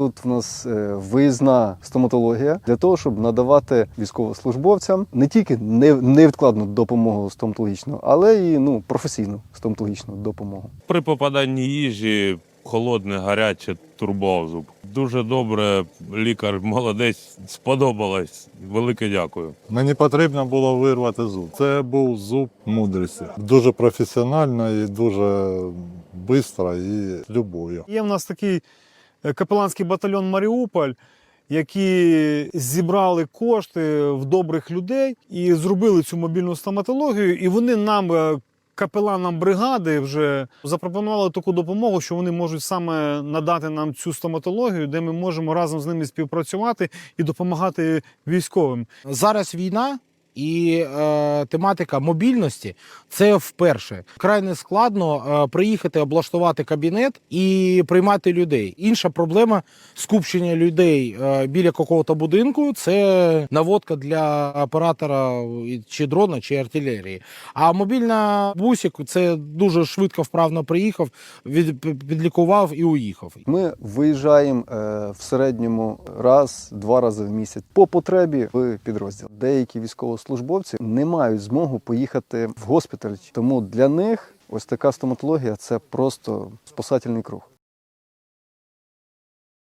Тут в нас е, виїзна стоматологія для того, щоб надавати військовослужбовцям не тільки невідкладну допомогу стоматологічну, але і ну, професійну стоматологічну допомогу. При попаданні їжі холодне, гаряче, турбував зуб. Дуже добре, лікар молодець, сподобалось. Велике дякую. Мені потрібно було вирвати зуб. Це був зуб мудрості. Дуже професіонально і дуже швидко і з любов'ю. Є в нас такий капеланський батальйон Маріуполь, які зібрали кошти в добрих людей і зробили цю мобільну стоматологію. І вони нам, е, капеланам бригади, вже запропонували таку допомогу, що вони можуть саме надати нам цю стоматологію, де ми можемо разом з ними співпрацювати і допомагати військовим. Зараз війна і е, тематика мобільності це вперше. Крайне складно е, приїхати, облаштувати кабінет і приймати людей. Інша проблема скупчення людей е, біля якогось будинку це наводка для оператора чи дрона, чи артилерії. А мобільна бусик це дуже швидко вправно приїхав, від, підлікував і уїхав. Ми виїжджаємо е, в середньому раз-два рази в місяць по потребі в підрозділ. Деякі військовослужбовці не мають змогу поїхати в госпіталь, тому для них ось така стоматологія це просто спасательний круг.